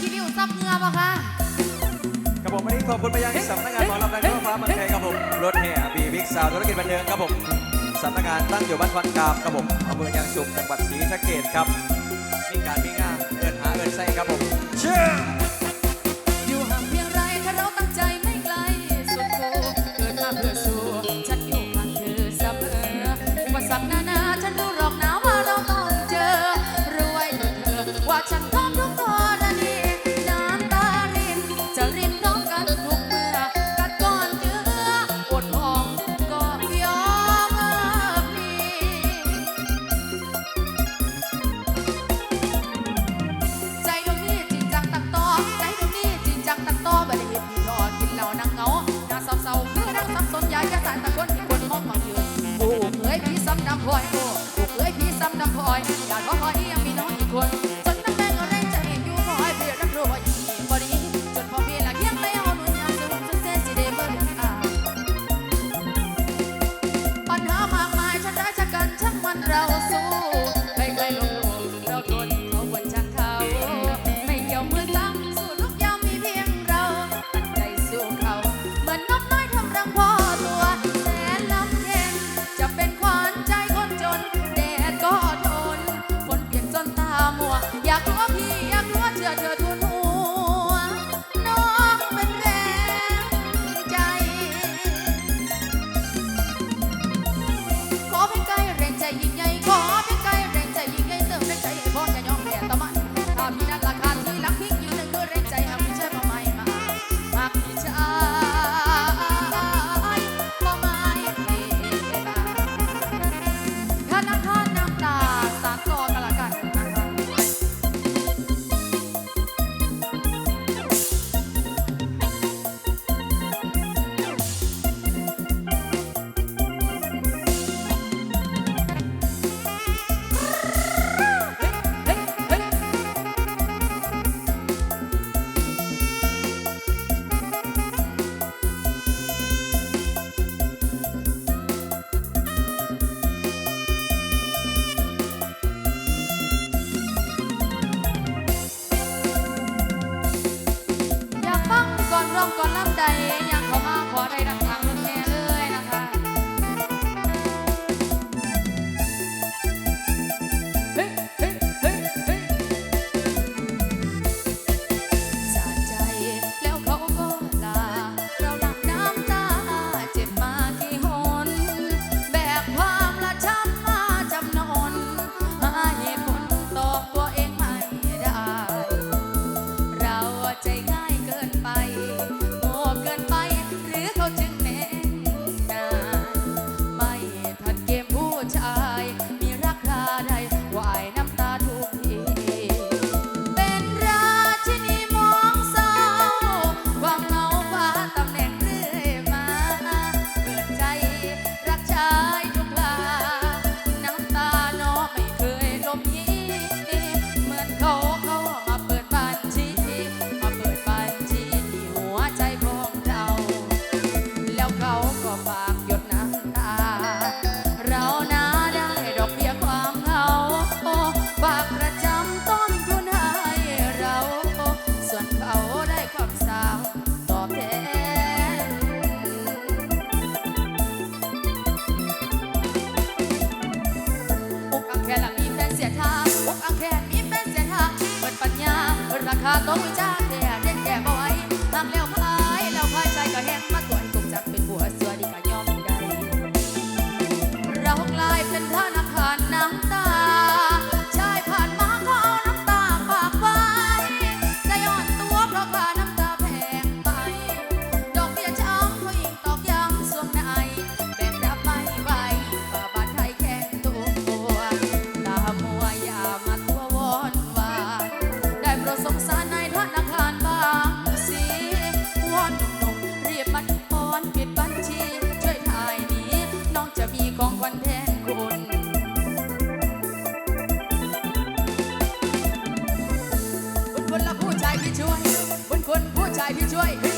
คิริวซับเงือมาค่ะรับผมวันนี้ขอบคุณไปยังสำนักงานหมอลำดังทั่วฟ้าเมืองไทยครับผมรถแห่บีบิ๊กสาวธุรกิจบันเทิงครับผมสำนักงานตั้งอยู่บ้านคอนกามครับผมอำเภอยางสุขจังหวัดศรีสะเกษครับมีการมีงานเอิญหาเอิญใส่ครับผมเชื่ออยู่หากเพียงไรถ้าเราตั้งใจไม่ไกลส่วนโกเกิดมาเพื่อสู้ฉันอยู่ห่างเธอเสมอว่าสักนาฉันรู้หรอกนะว่าเราต้องเจอรวยเธอเธอว่าฉันพร้อมทุกคน ก่อนรับใดยังเขามาขอได้ดัง ด้วย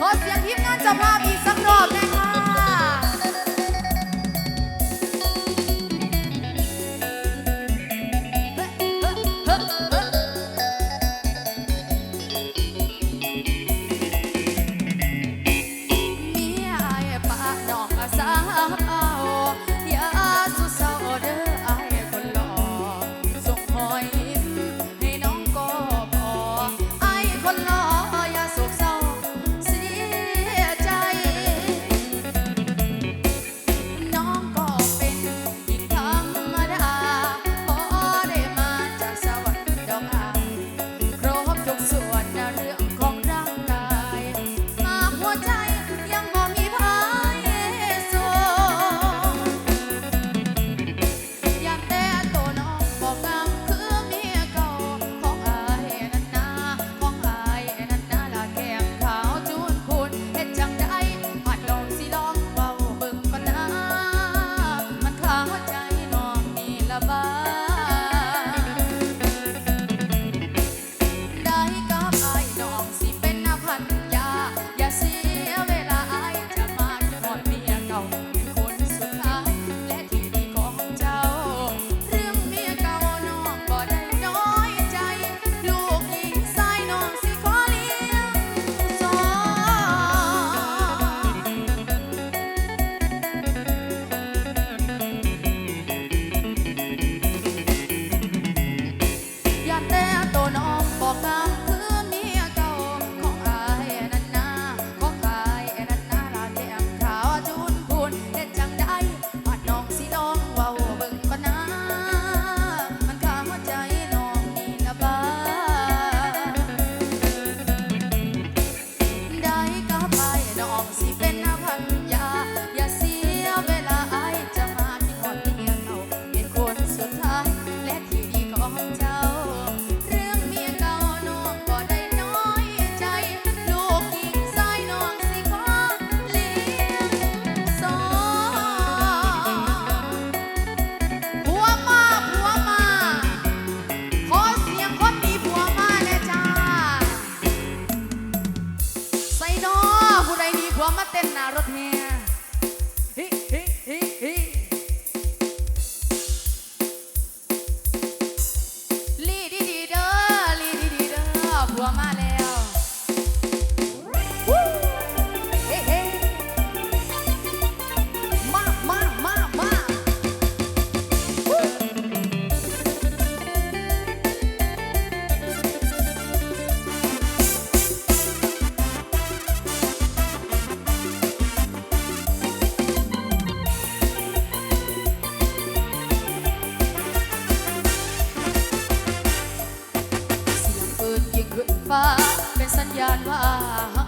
ขอเสียงทีมงานจ้าาพอีกสักรอบน่คะ ยานว่า